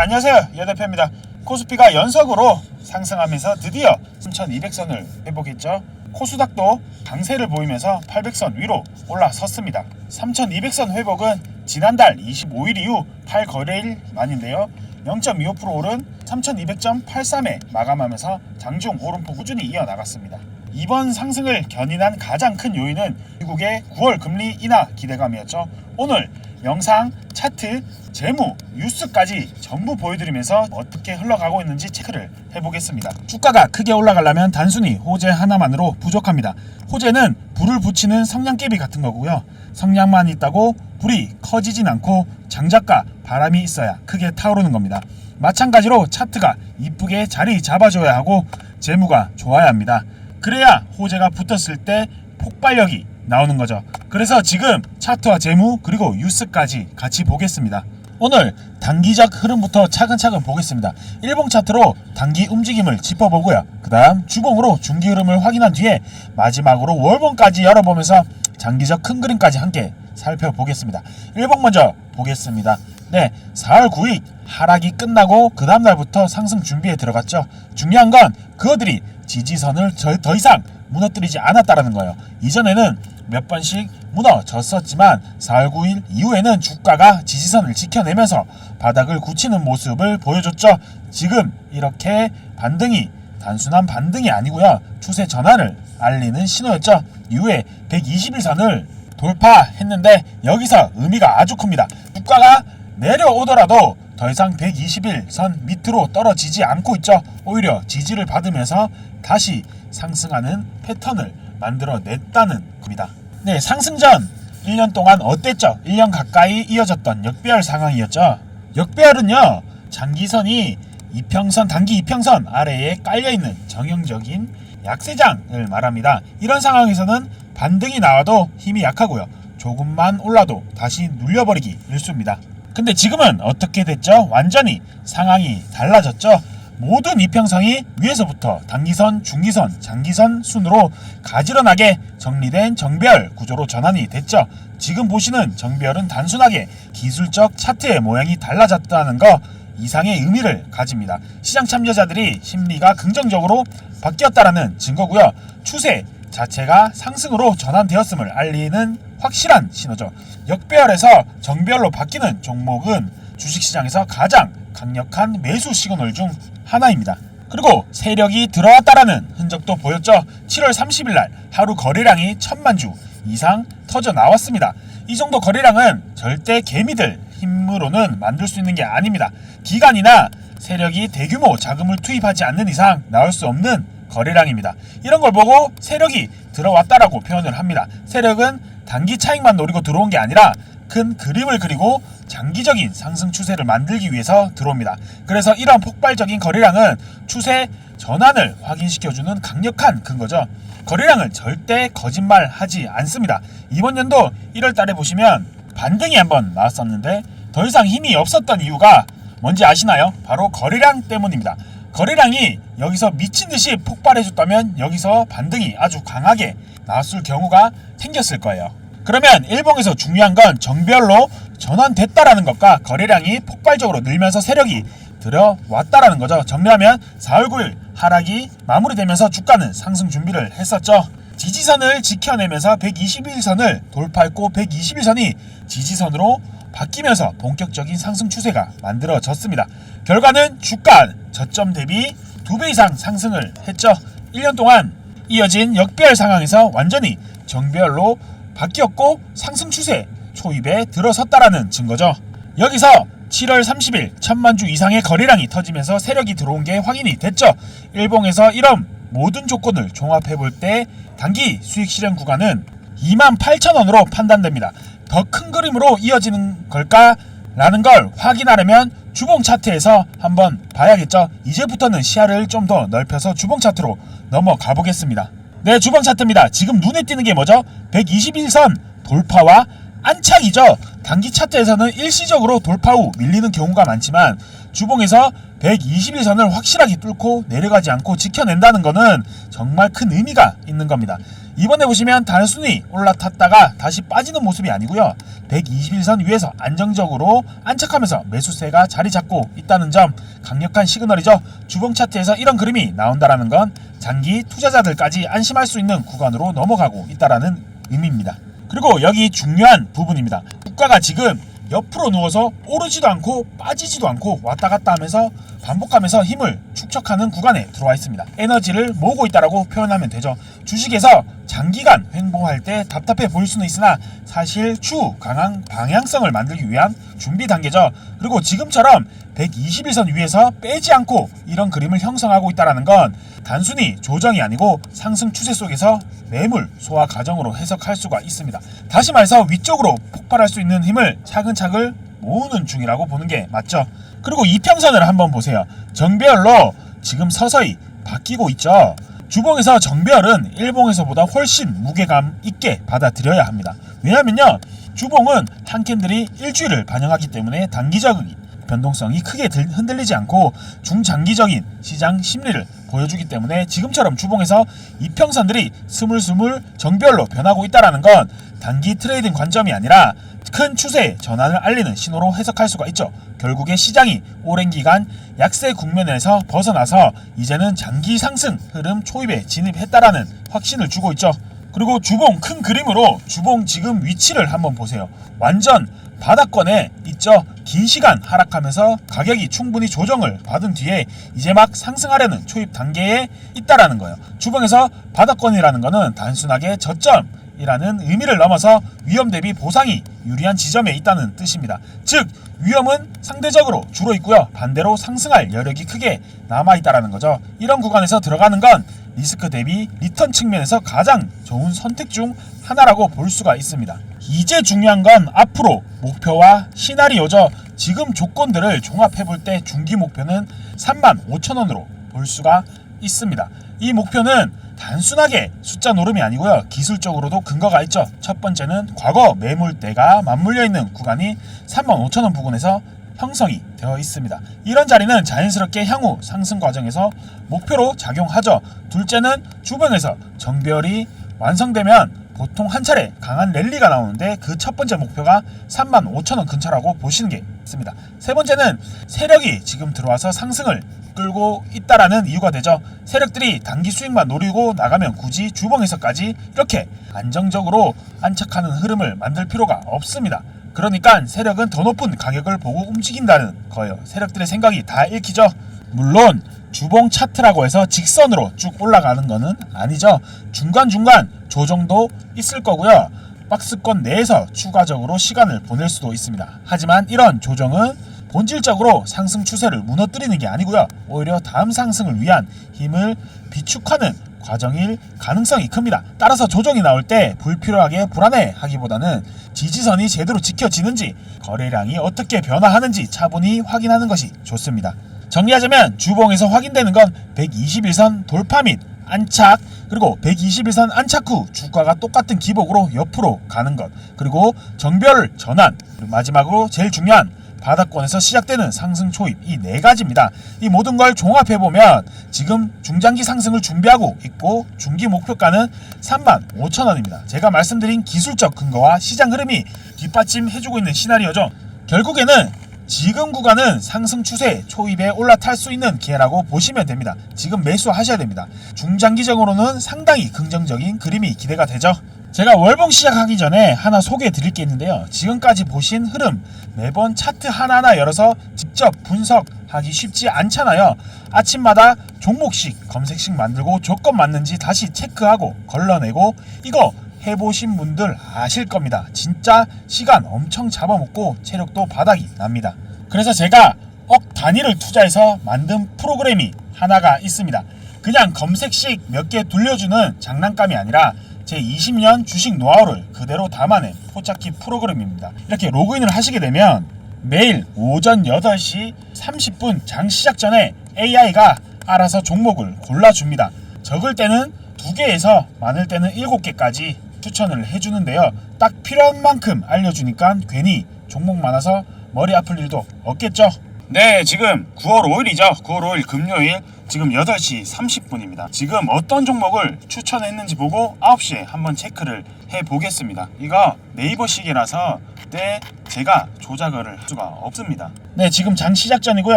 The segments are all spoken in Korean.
안녕하세요. 여 대표입니다. 코스피가 연속으로 상승하면서 드디어 3,200선을 회복했죠. 코스닥도 강세를 보이면서 800선 위로 올라섰습니다. 3,200선 회복은 지난달 25일 이후 8거래일 만인데요. 0.25% 오른 3,200.83에 마감하면서 장중 오름폭 꾸준히 이어나갔습니다. 이번 상승을 견인한 가장 큰 요인은 미국의 9월 금리 인하 기대감이었죠. 오늘 영상, 차트, 재무, 뉴스까지 전부 보여드리면서 어떻게 흘러가고 있는지 체크를 해보겠습니다. 주가가 크게 올라가려면 단순히 호재 하나만으로 부족합니다. 호재는 불을 붙이는 성냥개비 같은 거고요. 성냥만 있다고 불이 커지진 않고 장작과 바람이 있어야 크게 타오르는 겁니다. 마찬가지로 차트가 이쁘게 자리 잡아줘야 하고 재무가 좋아야 합니다. 그래야 호재가 붙었을 때 폭발력이 나오는 거죠. 그래서 지금 차트와 재무 그리고 뉴스까지 같이 보겠습니다. 오늘 단기적 흐름부터 차근차근 보겠습니다. 일봉 차트로 단기 움직임을 짚어보고요. 그 다음 주봉으로 중기 흐름을 확인한 뒤에 마지막으로 월봉까지 열어보면서 장기적 큰 그림까지 함께 살펴보겠습니다. 일봉 먼저 보겠습니다. 네, 4월 9일 하락이 끝나고 그 다음날부터 상승 준비에 들어갔죠. 중요한 건 그들이 지지선을 저- 더 이상 무너뜨리지 않았다라는 거예요. 이전에는 몇 번씩 무너졌었지만 4월 9일 이후에는 주가가 지지선을 지켜내면서 바닥을 굳히는 모습을 보여줬죠. 지금 이렇게 반등이 단순한 반등이 아니고요. 추세 전환을 알리는 신호였죠. 이후에 121선을 돌파했는데 여기서 의미가 아주 큽니다. 주가가 내려오더라도 더 이상 121선 밑으로 떨어지지 않고 있죠. 오히려 지지를 받으면서 다시 상승하는 패턴을 만들어냈다는 겁니다. 네, 상승 전 1년 동안 어땠죠? 1년 가까이 이어졌던 역배열 상황이었죠. 역배열은요, 장기선이 이평선, 단기 이평선 아래에 깔려있는 정형적인 약세장을 말합니다. 이런 상황에서는 반등이 나와도 힘이 약하고요. 조금만 올라도 다시 눌려버리기 일쑤입니다. 근데 지금은 어떻게 됐죠? 완전히 상황이 달라졌죠? 모든 이평선이 위에서부터 단기선, 중기선, 장기선 순으로 가지런하게 정리된 정배열 구조로 전환이 됐죠. 지금 보시는 정배열은 단순하게 기술적 차트의 모양이 달라졌다는 거 이상의 의미를 가집니다. 시장 참여자들이 심리가 긍정적으로 바뀌었다라는 증거고요. 추세 자체가 상승으로 전환되었음을 알리는 확실한 신호죠. 역배열에서 정배열로 바뀌는 종목은 주식시장에서 가장 강력한 매수 시그널 중 하나입니다. 그리고 세력이 들어왔다라는 흔적도 보였죠. 7월 30일 날 하루 거래량이 천만 주 이상 터져 나왔습니다. 이 정도 거래량은 절대 개미들 힘으로는 만들 수 있는 게 아닙니다. 기관이나 세력이 대규모 자금을 투입하지 않는 이상 나올 수 없는 거래량입니다. 이런 걸 보고 세력이 들어왔다라고 표현을 합니다. 세력은 단기 차익만 노리고 들어온 게 아니라 큰 그림을 그리고 장기적인 상승 추세를 만들기 위해서 들어옵니다. 그래서 이런 폭발적인 거래량은 추세 전환을 확인시켜주는 강력한 근거죠. 거래량은 절대 거짓말하지 않습니다. 이번 연도 1월 달에 보시면 반등이 한번 나왔었는데 더 이상 힘이 없었던 이유가 뭔지 아시나요? 바로 거래량 때문입니다. 거래량이 여기서 미친 듯이 폭발해줬다면 여기서 반등이 아주 강하게 나왔을 경우가 생겼을 거예요. 그러면 일봉에서 중요한 건 정별로 전환됐다라는 것과 거래량이 폭발적으로 늘면서 세력이 들어왔다라는 거죠. 정리하면 4월 9일 하락이 마무리되면서 주가는 상승 준비를 했었죠. 지지선을 지켜내면서 121선을 돌파했고 121선이 지지선으로 바뀌면서 본격적인 상승 추세가 만들어졌습니다. 결과는 주가 저점 대비 2배 이상 상승을 했죠. 1년 동안 이어진 역배열 상황에서 완전히 정배열로 바뀌었고 상승 추세 초입에 들어섰다라는 증거죠. 여기서 7월 30일 천만 주 이상의 거래량이 터지면서 세력이 들어온 게 확인이 됐죠. 일봉에서 이런 모든 조건을 종합해 볼 때 단기 수익 실현 구간은 2만 8천 원으로 판단됩니다. 더 큰 그림으로 이어지는 걸까 라는 걸 확인하려면 주봉 차트에서 한번 봐야겠죠. 이제부터는 시야를 좀 더 넓혀서 주봉 차트로 넘어가 보겠습니다. 네, 주봉 차트입니다. 지금 눈에 띄는 게 뭐죠? 121선 돌파와 안착이죠. 단기 차트에서는 일시적으로 돌파 후 밀리는 경우가 많지만 주봉에서 121선을 확실하게 뚫고 내려가지 않고 지켜낸다는 것은 정말 큰 의미가 있는 겁니다. 이번에 보시면 단순히 올라탔다가 다시 빠지는 모습이 아니고요. 121선 위에서 안정적으로 안착하면서 매수세가 자리 잡고 있다는 점 강력한 시그널이죠. 주봉 차트에서 이런 그림이 나온다라는 건 장기 투자자들까지 안심할 수 있는 구간으로 넘어가고 있다라는 의미입니다. 그리고 여기 중요한 부분입니다. 국가가 지금 옆으로 누워서 오르지도 않고 빠지지도 않고 왔다 갔다 하면서 반복하면서 힘을 축적하는 구간에 들어와 있습니다. 에너지를 모으고 있다라고 표현하면 되죠. 주식에서 장기간 횡보할 때 답답해 보일 수는 있으나 사실 추후 강한 방향성을 만들기 위한 준비 단계죠. 그리고 지금처럼 121선 위에서 빼지 않고 이런 그림을 형성하고 있다는 건 단순히 조정이 아니고 상승 추세 속에서 매물 소화 과정으로 해석할 수가 있습니다. 다시 말해서 위쪽으로 폭발할 수 있는 힘을 차근차근 모으는 중이라고 보는 게 맞죠. 그리고 이평선을 한번 보세요. 정배열로 지금 서서히 바뀌고 있죠. 주봉에서 정배열은 일봉에서보다 훨씬 무게감 있게 받아들여야 합니다. 왜냐면요. 주봉은 한 캔들이 일주일을 반영하기 때문에 단기적인 변동성이 크게 들- 흔들리지 않고 중장기적인 시장 심리를 보여주기 때문에 지금처럼 주봉에서 이평선들이 스물스물 정별로 변하고 있다는 건 단기 트레이딩 관점이 아니라 큰 추세 전환을 알리는 신호로 해석할 수가 있죠. 결국에 시장이 오랜 기간 약세 국면에서 벗어나서 이제는 장기 상승 흐름 초입에 진입했다라는 확신을 주고 있죠. 그리고 주봉 큰 그림으로 주봉 지금 위치를 한번 보세요. 완전 바닥권에 있죠. 긴 시간 하락하면서 가격이 충분히 조정을 받은 뒤에 이제 막 상승하려는 초입 단계에 있다라는 거예요. 주봉에서 바닥권이라는 거는 단순하게 저점 이라는 의미를 넘어서 위험 대비 보상이 유리한 지점에 있다는 뜻입니다. 즉 위험은 상대적으로 줄어 있고요. 반대로 상승할 여력이 크게 남아 있다라는 거죠. 이런 구간에서 들어가는 건 리스크 대비 리턴 측면에서 가장 좋은 선택 중 하나라고 볼 수가 있습니다. 이제 중요한 건 앞으로 목표와 시나리오죠. 지금 조건들을 종합해 볼 때 중기 목표는 3만 5천 원으로 볼 수가 있습니다. 이 목표는 단순하게 숫자 노름이 아니고요. 기술적으로도 근거가 있죠. 첫 번째는 과거 매물대가 맞물려 있는 구간이 3만 5천 원 부근에서 형성이 되어 있습니다. 이런 자리는 자연스럽게 향후 상승 과정에서 목표로 작용하죠. 둘째는 주변에서 정별이 완성되면 보통 한 차례 강한 랠리가 나오는데 그 첫 번째 목표가 3만 5천 원 근처라고 보시는 게 있습니다. 세 번째는 세력이 지금 들어와서 상승을 끌고 있다라는 이유가 되죠. 세력들이 단기 수익만 노리고 나가면 굳이 주봉에서까지 이렇게 안정적으로 안착하는 흐름을 만들 필요가 없습니다. 그러니까 세력은 더 높은 가격을 보고 움직인다는 거예요. 세력들의 생각이 다 읽히죠. 물론 주봉 차트라고 해서 직선으로 쭉 올라가는 거는 아니죠. 중간중간 조정도 있을 거고요. 박스권 내에서 추가적으로 시간을 보낼 수도 있습니다. 하지만 이런 조정은 본질적으로 상승 추세를 무너뜨리는 게 아니고요. 오히려 다음 상승을 위한 힘을 비축하는 과정일 가능성이 큽니다. 따라서 조정이 나올 때 불필요하게 불안해 하기보다는 지지선이 제대로 지켜지는지 거래량이 어떻게 변화하는지 차분히 확인하는 것이 좋습니다. 정리하자면 주봉에서 확인되는 건 121선 돌파 및 안착 그리고 121선 안착 후 주가가 똑같은 기복으로 옆으로 가는 것 그리고 정별 전환 그리고 마지막으로 제일 중요한 바닥권에서 시작되는 상승 초입 이 네 가지입니다. 이 모든 걸 종합해 보면 지금 중장기 상승을 준비하고 있고 중기 목표가는 3만 5천 원입니다. 제가 말씀드린 기술적 근거와 시장 흐름이 뒷받침해주고 있는 시나리오죠. 결국에는 지금 구간은 상승 추세 초입에 올라탈 수 있는 기회라고 보시면 됩니다. 지금 매수하셔야 됩니다. 중장기적으로는 상당히 긍정적인 그림이 기대가 되죠. 제가 월봉 시작하기 전에 하나 소개해 드릴 게 있는데요. 지금까지 보신 흐름 매번 차트 하나하나 열어서 직접 분석하기 쉽지 않잖아요. 아침마다 종목씩 검색식 만들고 조건 맞는지 다시 체크하고 걸러내고 이거 해보신 분들 아실 겁니다. 진짜 시간 엄청 잡아먹고 체력도 바닥이 납니다. 그래서 제가 억 단위를 투자해서 만든 프로그램이 하나가 있습니다. 그냥 검색식 몇 개 돌려주는 장난감이 아니라 제 20년 주식 노하우를 그대로 담아낸 포착키 프로그램입니다. 이렇게 로그인을 하시게 되면 매일 오전 8시 30분 장 시작 전에 AI가 알아서 종목을 골라줍니다. 적을 때는 2개에서 많을 때는 7개까지 추천을 해주는데요. 딱 필요한 만큼 알려주니까 괜히 종목 많아서 머리 아플 일도 없겠죠. 네, 지금 9월 5일이죠. 9월 5일 금요일 지금 8시 30분입니다. 지금 어떤 종목을 추천했는지 보고 9시에 한번 체크를 해 보겠습니다. 이거 네이버 시계라서 때 제가 조작을 할 수가 없습니다. 네, 지금 장 시작 전이고요.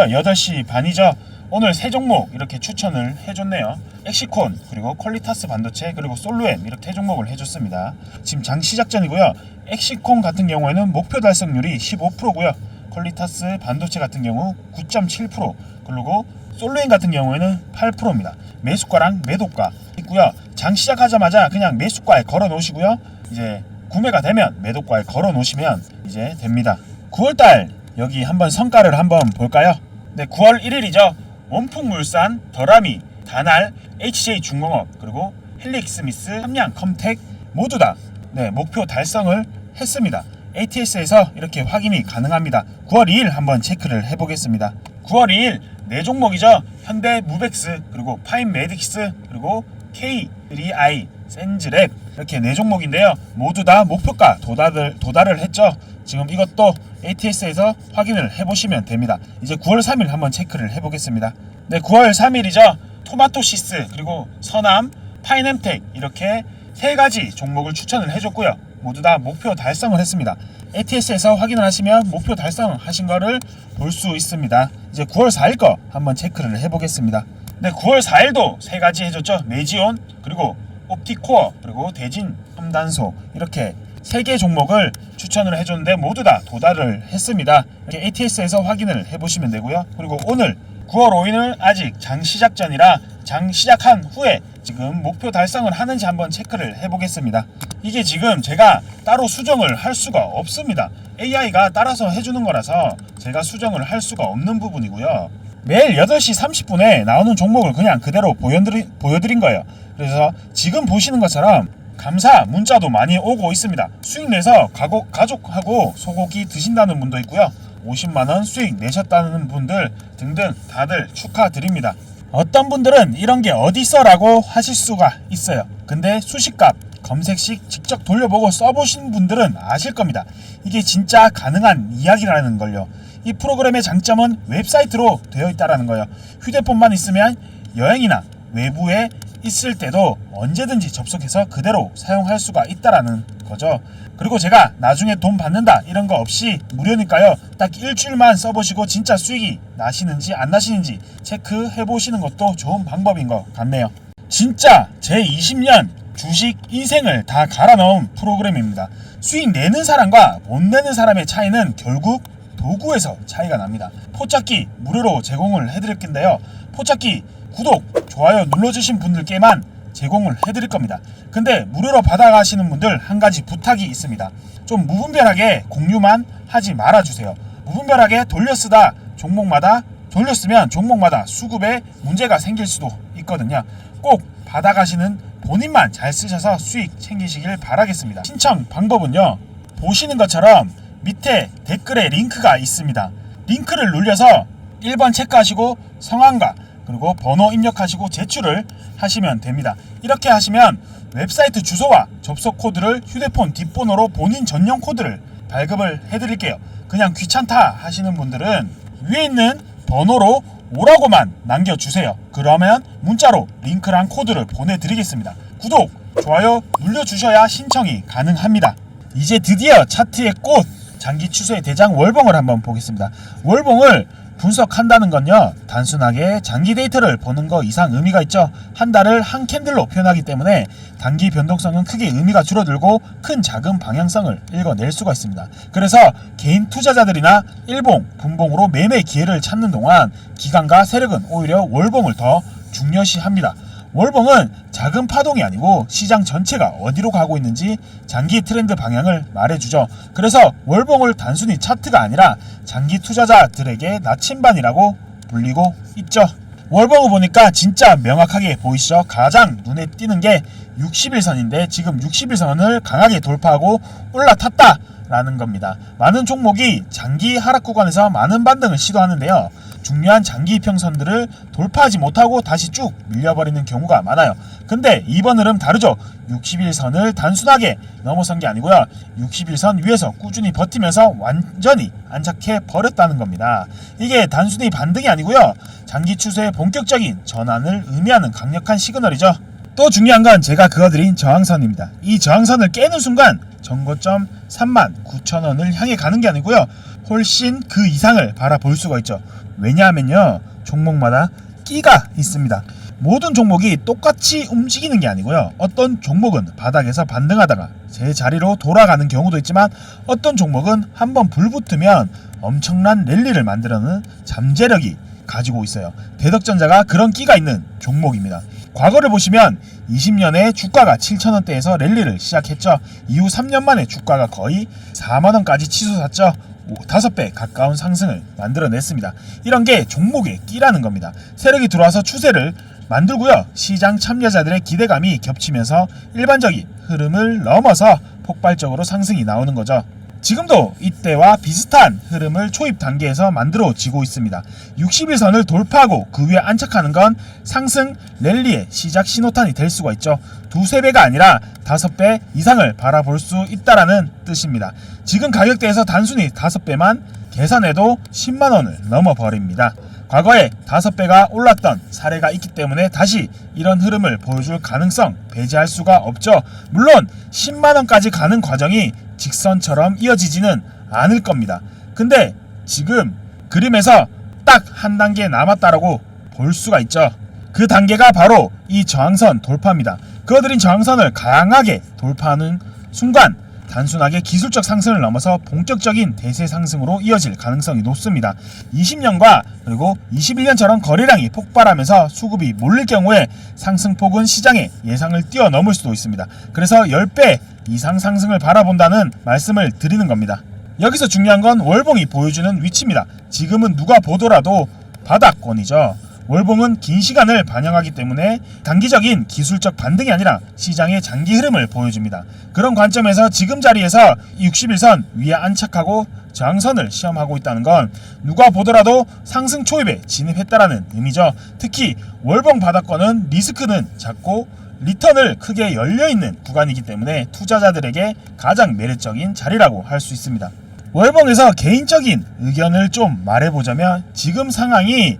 8시 반이죠. 오늘 세 종목 이렇게 추천을 해줬네요. 엑시콘 그리고 퀄리타스 반도체 그리고 솔루엠 이렇게 세 종목을 해줬습니다. 지금 장 시작 전이고요. 엑시콘 같은 경우에는 목표 달성률이 15%고요. 퀄리타스 반도체 같은 경우 9.7% 그리고 솔루엠 같은 경우에는 8%입니다. 매수가랑 매도가 있고요. 장 시작하자마자 그냥 매수가에 걸어 놓으시고요. 이제 구매가 되면 매도가에 걸어 놓으시면 이제 됩니다. 9월달 여기 한번 성과를 한번 볼까요? 네, 9월 1일이죠. 원풍물산, 더라미, 다날, HJ 중공업 그리고 헬릭스미스, 함양, 컴텍 모두 다 네, 목표 달성을 했습니다. ATS에서 이렇게 확인이 가능합니다. 9월 2일 한번 체크를 해보겠습니다. 9월 2일 네 종목이죠. 현대 무벡스 그리고 파인 메딕스 그리고 K3i 센즈랩 이렇게 네 종목인데요. 모두 다 목표가 도달을 도달을 했죠. 지금 이것도 ATS에서 확인을 해보시면 됩니다. 이제 9월 3일 한번 체크를 해보겠습니다. 네, 9월 3일이죠. 토마토시스 그리고 서남 파이nem텍 이렇게 세 가지 종목을 추천을 해줬고요. 모두 다 목표 달성을 했습니다. ATS에서 확인을 하시면 목표 달성하신 거를 볼 수 있습니다. 이제 9월 4일 거 한번 체크를 해보겠습니다. 네, 9월 4일도 세 가지 해줬죠. 메지온 그리고 옵티코어 그리고 대진 첨단소 이렇게 세 개 종목을 추천을 해줬는데 모두 다 도달을 했습니다. 이렇게 ATS에서 확인을 해보시면 되고요. 그리고 오늘 9월 5일은 아직 장 시작 전이라 장 시작한 후에 지금 목표 달성을 하는지 한번 체크를 해보겠습니다. 이게 지금 제가 따로 수정을 할 수가 없습니다. AI가 따라서 해주는 거라서 제가 수정을 할 수가 없는 부분이고요. 매일 8시 30분에 나오는 종목을 그냥 그대로 보여드리, 보여드린 거예요. 그래서 지금 보시는 것처럼 감사 문자도 많이 오고 있습니다. 수익 내서 가고, 가족하고 소고기 드신다는 분도 있고요. 50만원 수익 내셨다는 분들 등등 다들 축하드립니다. 어떤 분들은 이런 게 어디서라고 하실 수가 있어요. 근데 수식값 검색식 직접 돌려보고 써보신 분들은 아실 겁니다. 이게 진짜 가능한 이야기라는 걸요. 이 프로그램의 장점은 웹사이트로 되어 있다라는 거예요. 휴대폰만 있으면 여행이나 외부에 있을 때도 언제든지 접속해서 그대로 사용할 수가 있다라는 거죠. 그리고 제가 나중에 돈 받는다 이런 거 없이 무료니까요. 딱 일주일만 써보시고 진짜 수익이 나시는지 안 나시는지 체크해 보시는 것도 좋은 방법인 것 같네요. 진짜 제 20년 주식 인생을 다 갈아 넣은 프로그램입니다. 수익 내는 사람과 못 내는 사람의 차이는 결국 도구에서 차이가 납니다. 포착기 무료로 제공을 해드릴 텐데요. 포착기 구독, 좋아요 눌러주신 분들께만 제공을 해드릴 겁니다. 근데 무료로 받아가시는 분들 한 가지 부탁이 있습니다. 좀 무분별하게 공유만 하지 말아주세요. 무분별하게 돌려쓰다 종목마다 돌렸으면 종목마다 수급에 문제가 생길 수도 있거든요. 꼭 받아가시는 본인만 잘 쓰셔서 수익 챙기시길 바라겠습니다. 신청 방법은요. 보시는 것처럼 밑에 댓글에 링크가 있습니다. 링크를 눌려서 1번 체크하시고 성함과 그리고 번호 입력하시고 제출을 하시면 됩니다. 이렇게 하시면 웹사이트 주소와 접속 코드를 휴대폰 뒷번호로 본인 전용 코드를 발급을 해드릴게요. 그냥 귀찮다 하시는 분들은 위에 있는 번호로 오라고만 남겨주세요. 그러면 문자로 링크랑 코드를 보내드리겠습니다. 구독, 좋아요 눌러주셔야 신청이 가능합니다. 이제 드디어 차트의 꽃 장기 추세의 대장 월봉을 한번 보겠습니다. 월봉을 분석한다는 건요 단순하게 장기 데이터를 보는 거 이상 의미가 있죠. 한 달을 한 캔들로 표현하기 때문에 단기 변동성은 크게 의미가 줄어들고 큰 작은 방향성을 읽어낼 수가 있습니다. 그래서 개인 투자자들이나 일봉 분봉으로 매매 기회를 찾는 동안 기관과 세력은 오히려 월봉을 더 중요시합니다 월봉은 작은 파동이 아니고 시장 전체가 어디로 가고 있는지 장기 트렌드 방향을 말해주죠. 그래서 월봉을 단순히 차트가 아니라 장기 투자자들에게 나침반이라고 불리고 있죠. 월봉을 보니까 진짜 명확하게 보이시죠? 가장 눈에 띄는 게 60일선인데 지금 60일선을 강하게 돌파하고 올라탔다. 라는 겁니다. 많은 종목이 장기 하락 구간에서 많은 반등을 시도하는데요. 중요한 장기 이평선들을 돌파하지 못하고 다시 쭉 밀려버리는 경우가 많아요. 근데 이번 흐름 다르죠. 61선을 단순하게 넘어선 게 아니고요. 61선 위에서 꾸준히 버티면서 완전히 안착해 버렸다는 겁니다. 이게 단순히 반등이 아니고요. 장기 추세의 본격적인 전환을 의미하는 강력한 시그널이죠. 또 중요한 건 제가 그어드린 저항선입니다. 이 저항선을 깨는 순간 정고점 39,000원을 향해 가는 게 아니고요. 훨씬 그 이상을 바라볼 수가 있죠. 왜냐하면요. 종목마다 끼가 있습니다. 모든 종목이 똑같이 움직이는 게 아니고요. 어떤 종목은 바닥에서 반등하다가 제 자리로 돌아가는 경우도 있지만 어떤 종목은 한번 불붙으면 엄청난 랠리를 만들어내는 잠재력이 가지고 있어요. 대덕전자가 그런 끼가 있는 종목입니다. 과거를 보시면 20년에 주가가 7천원대에서 랠리를 시작했죠. 이후 3년 만에 주가가 거의 4만원까지 치솟았죠. 5배 가까운 상승을 만들어냈습니다. 이런 게 종목의 끼라는 겁니다. 세력이 들어와서 추세를 만들고요. 시장 참여자들의 기대감이 겹치면서 일반적인 흐름을 넘어서 폭발적으로 상승이 나오는 거죠. 지금도 이때와 비슷한 흐름을 초입 단계에서 만들어지고 있습니다. 61선을 돌파하고 그 위에 안착하는 건 상승 랠리의 시작 신호탄이 될 수가 있죠. 두세 배가 아니라 다섯 배 이상을 바라볼 수 있다라는 뜻입니다. 지금 가격대에서 단순히 다섯 배만 계산해도 10만 원을 넘어 버립니다. 과거에 다섯 배가 올랐던 사례가 있기 때문에 다시 이런 흐름을 보여줄 가능성 배제할 수가 없죠. 물론 10만 원까지 가는 과정이 직선처럼 이어지지는 않을 겁니다. 근데 지금 그림에서 딱 한 단계 남았다라고 볼 수가 있죠. 그 단계가 바로 이 저항선 돌파입니다. 그어드린 저항선을 강하게 돌파하는 순간 단순하게 기술적 상승을 넘어서 본격적인 대세 상승으로 이어질 가능성이 높습니다. 20년과 그리고 21년처럼 거래량이 폭발하면서 수급이 몰릴 경우에 상승폭은 시장의 예상을 뛰어넘을 수도 있습니다. 그래서 10배 이상 상승을 바라본다는 말씀을 드리는 겁니다. 여기서 중요한 건 월봉이 보여주는 위치입니다. 지금은 누가 보더라도 바닥권이죠. 월봉은 긴 시간을 반영하기 때문에 단기적인 기술적 반등이 아니라 시장의 장기 흐름을 보여줍니다. 그런 관점에서 지금 자리에서 61선 위에 안착하고 저항선을 시험하고 있다는 건 누가 보더라도 상승 초입에 진입했다라는 의미죠. 특히 월봉 바닥권은 리스크는 작고 리턴을 크게 열려 있는 구간이기 때문에 투자자들에게 가장 매력적인 자리라고 할 수 있습니다. 월봉에서 개인적인 의견을 좀 말해보자면 지금 상황이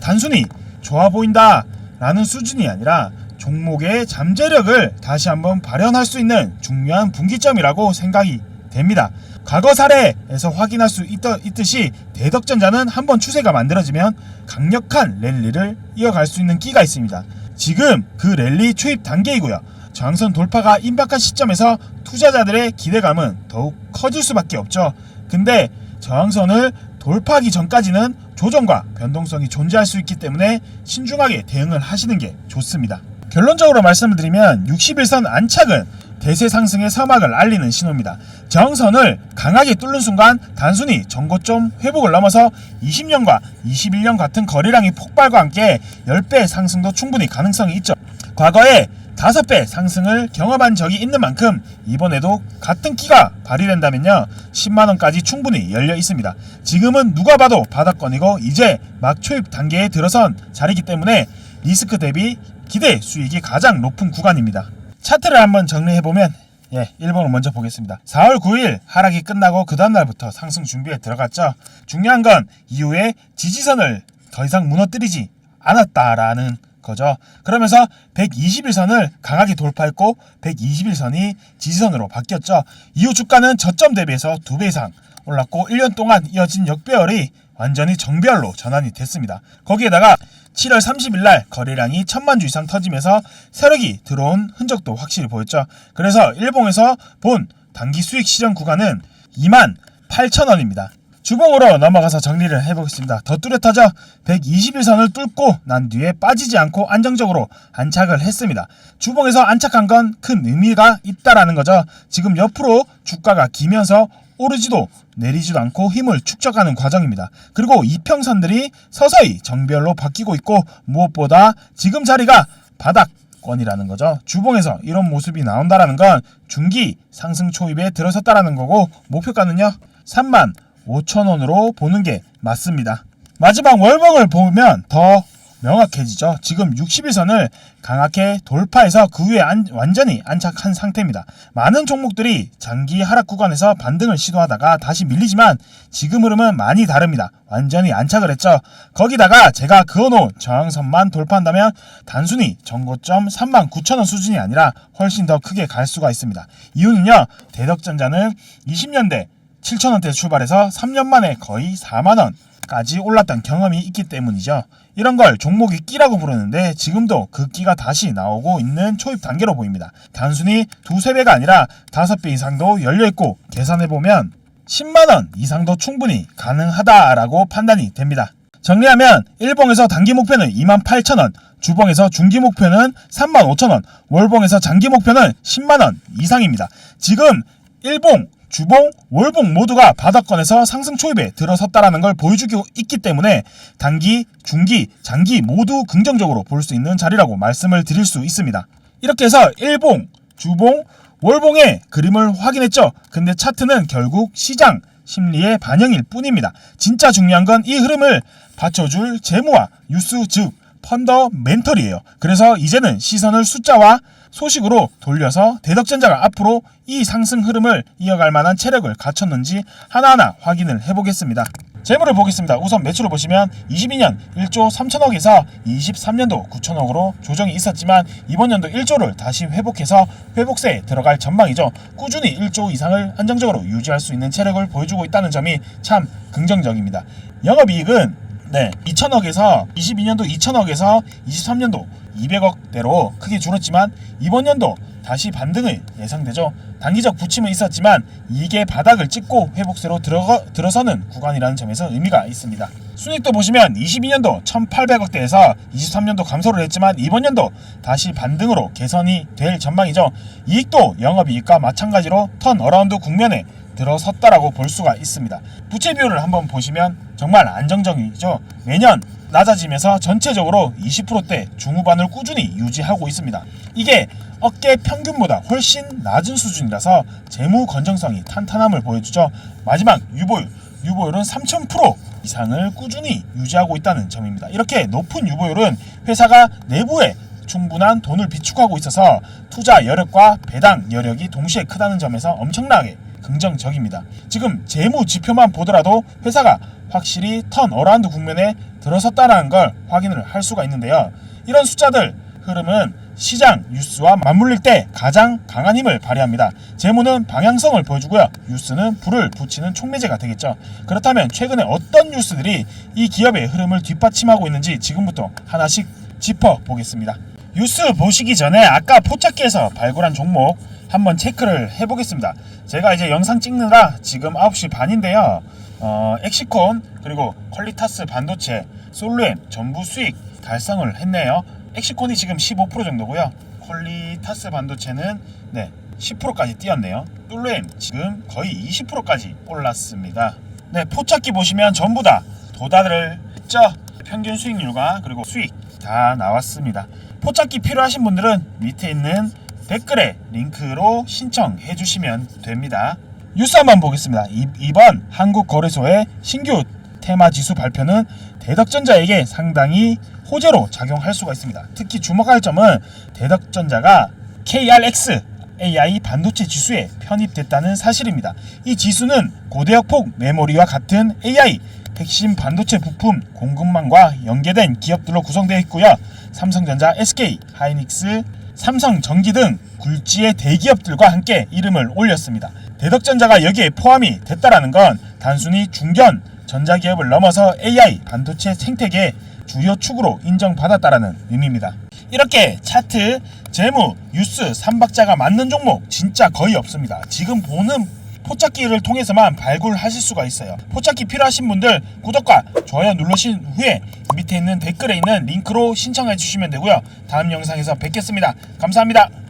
단순히 좋아 보인다 라는 수준이 아니라 종목의 잠재력을 다시 한번 발현할 수 있는 중요한 분기점이라고 생각이 됩니다. 과거 사례에서 확인할 수 있, 듯이 대덕전자는 한번 추세가 만들어지면 강력한 랠리를 이어갈 수 있는 끼가 있습니다. 지금 그 랠리 초입 단계이고요. 저항선 돌파가 임박한 시점에서 투자자들의 기대감은 더욱 커질 수밖에 없죠. 근데 저항선을 돌파하기 전까지는 조정과 변동성이 존재할 수 있기 때문에 신중하게 대응을 하시는 게 좋습니다. 결론적으로 말씀을 드리면 61선 안착은 대세 상승의 서막을 알리는 신호입니다. 저항선을 강하게 뚫는 순간 단순히 전고점 회복을 넘어서 20년과 21년 같은 거래량의 폭발과 함께 10배 상승도 충분히 가능성이 있죠. 과거에 5배 상승을 경험한 적이 있는 만큼 이번에도 같은 끼가 발휘된다면요 10만원까지 충분히 열려 있습니다 지금은 누가 봐도 바닥권이고 이제 막 초입 단계에 들어선 자리이기 때문에 리스크 대비 기대 수익이 가장 높은 구간입니다 차트를 한번 정리해보면 예, 1번을 먼저 보겠습니다. 4월 9일 하락이 끝나고 그 다음날부터 상승 준비에 들어갔죠. 중요한 건 이후에 지지선을 더 이상 무너뜨리지 않았다라는 거죠. 그러면서 121선을 강하게 돌파했고 121선이 지지선으로 바뀌었죠. 이후 주가는 저점 대비해서 2배 이상 올랐고 1년 동안 이어진 역배열이 완전히 정배열로 전환이 됐습니다. 거기에다가 7월 30일 날 거래량이 천만 주 이상 터지면서 세력이 들어온 흔적도 확실히 보였죠. 그래서 일봉에서 본 단기 수익 실현 구간은 2만 8천 원입니다. 주봉으로 넘어가서 정리를 해보겠습니다. 더 뚜렷하죠? 121선을 뚫고 난 뒤에 빠지지 않고 안정적으로 안착을 했습니다. 주봉에서 안착한 건 큰 의미가 있다라는 거죠. 지금 옆으로 주가가 기면서 오르지도 내리지도 않고 힘을 축적하는 과정입니다. 그리고 이평선들이 서서히 정별로 바뀌고 있고 무엇보다 지금 자리가 바닥 권이라는 거죠. 주봉에서 이런 모습이 나온다라는 건 중기 상승 초입에 들어섰다라는 거고 목표가는요. 3만 5천원으로 보는 게 맞습니다. 마지막 월봉을 보면 더 명확해지죠. 지금 61선을 강하게 돌파해서 그 위에 안- 완전히 안착한 상태입니다. 많은 종목들이 장기 하락 구간에서 반등을 시도하다가 다시 밀리지만 지금 흐름은 많이 다릅니다. 완전히 안착을 했죠. 거기다가 제가 그어놓은 저항선만 돌파한다면 단순히 정고점 39,000원 수준이 아니라 훨씬 더 크게 갈 수가 있습니다. 이유는요. 대덕전자는 20년대 7,000원대 출발해서 3년 만에 거의 4만원까지 올랐던 경험이 있기 때문이죠. 이런 걸 종목이 끼라고 부르는데 지금도 그 끼가 다시 나오고 있는 초입 단계로 보입니다. 단순히 두세 배가 아니라 다섯 배 이상도 열려있고 계산해보면 10만원 이상도 충분히 가능하다라고 판단이 됩니다. 정리하면 일봉에서 단기 목표는 28,000원, 주봉에서 중기 목표는 35,000원, 월봉에서 장기 목표는 10만원 이상입니다. 지금 일봉, 주봉, 월봉 모두가 바닥권에서 상승 초입에 들어섰다라는 걸 보여주고 있기 때문에 단기, 중기, 장기 모두 긍정적으로 볼 수 있는 자리라고 말씀을 드릴 수 있습니다. 이렇게 해서 일봉, 주봉, 월봉의 그림을 확인했죠. 근데 차트는 결국 시장 심리의 반영일 뿐입니다. 진짜 중요한 건 이 흐름을 받쳐줄 재무와 뉴스 즉 펀더멘털이에요. 그래서 이제는 시선을 숫자와 소식으로 돌려서 대덕전자가 앞으로 이 상승 흐름을 이어갈 만한 체력을 갖췄는지 하나하나 확인을 해보겠습니다. 재물을 보겠습니다. 우선 매출을 보시면 22년 1조 3천억에서 23년도 9천억으로 조정이 있었지만 이번 연도 1조를 다시 회복해서 회복세에 들어갈 전망이죠. 꾸준히 1조 이상을 안정적으로 유지할 수 있는 체력을 보여주고 있다는 점이 참 긍정적입니다. 영업이익은 네, 2천억에서 22년도 2천억에서 23년도 200억대로 크게 줄었지만 이번 연도 다시 반등을 예상되죠. 단기적 부침은 있었지만 이게 바닥을 찍고 회복세로 들어가, 들어서는 구간이라는 점에서 의미가 있습니다. 순익도 보시면 22년도 1,800억대에서 23년도 감소를 했지만 이번 연도 다시 반등으로 개선이 될 전망이죠. 이익도 영업이익과 마찬가지로 턴 어라운드 국면에 들어섰다라고 볼 수가 있습니다. 부채 비율을 한번 보시면 정말 안정적이죠. 매년 낮아지면서 전체적으로 20%대 중후반을 꾸준히 유지하고 있습니다. 이게 어깨 평균보다 훨씬 낮은 수준이라서 재무 건정성이 탄탄함을 보여주죠. 마지막 유보율, 유보율은 3,000% 이상을 꾸준히 유지하고 있다는 점입니다. 이렇게 높은 유보율은 회사가 내부에 충분한 돈을 비축하고 있어서 투자 여력과 배당 여력이 동시에 크다는 점에서 엄청나게 긍정적입니다. 지금 재무 지표만 보더라도 회사가 확실히 턴 어라운드 국면에 들어섰다는 걸 확인을 할 수가 있는데요. 이런 숫자들 흐름은 시장 뉴스와 맞물릴 때 가장 강한 힘을 발휘합니다. 재무는 방향성을 보여주고요. 뉴스는 불을 붙이는 촉매제가 되겠죠. 그렇다면 최근에 어떤 뉴스들이 이 기업의 흐름을 뒷받침하고 있는지 지금부터 하나씩 짚어 보겠습니다. 뉴스 보시기 전에 아까 포착기에서 발굴한 종목 한번 체크를 해보겠습니다. 제가 이제 영상 찍느라 지금 9시 반인데요. 어, 엑시콘 그리고 퀄리타스 반도체, 솔루엠 전부 수익 달성을 했네요. 엑시콘이 지금 15% 정도고요. 퀄리타스 반도체는 네 10%까지 뛰었네요. 솔루엠 지금 거의 20%까지 올랐습니다. 네 포착기 보시면 전부 다 도달을 했죠. 평균 수익률과 그리고 수익 다 나왔습니다. 포착기 필요하신 분들은 밑에 있는 댓글에 링크로 신청해 주시면 됩니다. 뉴스 한번 보겠습니다. 이, 이번 한국거래소의 신규 테마 지수 발표는 대덕전자에게 상당히 호재로 작용할 수가 있습니다. 특히 주목할 점은 대덕전자가 KRX AI 반도체 지수에 편입됐다는 사실입니다. 이 지수는 고대역폭 메모리와 같은 AI 핵심 반도체 부품 공급망과 연계된 기업들로 구성되어 있고요. 삼성전자, SK, 하이닉스, 삼성전기 등 굴지의 대기업들과 함께 이름을 올렸습니다. 대덕전자가 여기에 포함이 됐다라는 건 단순히 중견 전자기업을 넘어서 AI 반도체 생태계의 주요 축으로 인정받았다라는 의미입니다. 이렇게 차트, 재무, 뉴스, 삼박자가 맞는 종목 진짜 거의 없습니다. 지금 보는 포착기를 통해서만 발굴하실 수가 있어요. 포착기 필요하신 분들 구독과 좋아요 누르신 후에 밑에 있는 댓글에 있는 링크로 신청해 주시면 되고요. 다음 영상에서 뵙겠습니다. 감사합니다.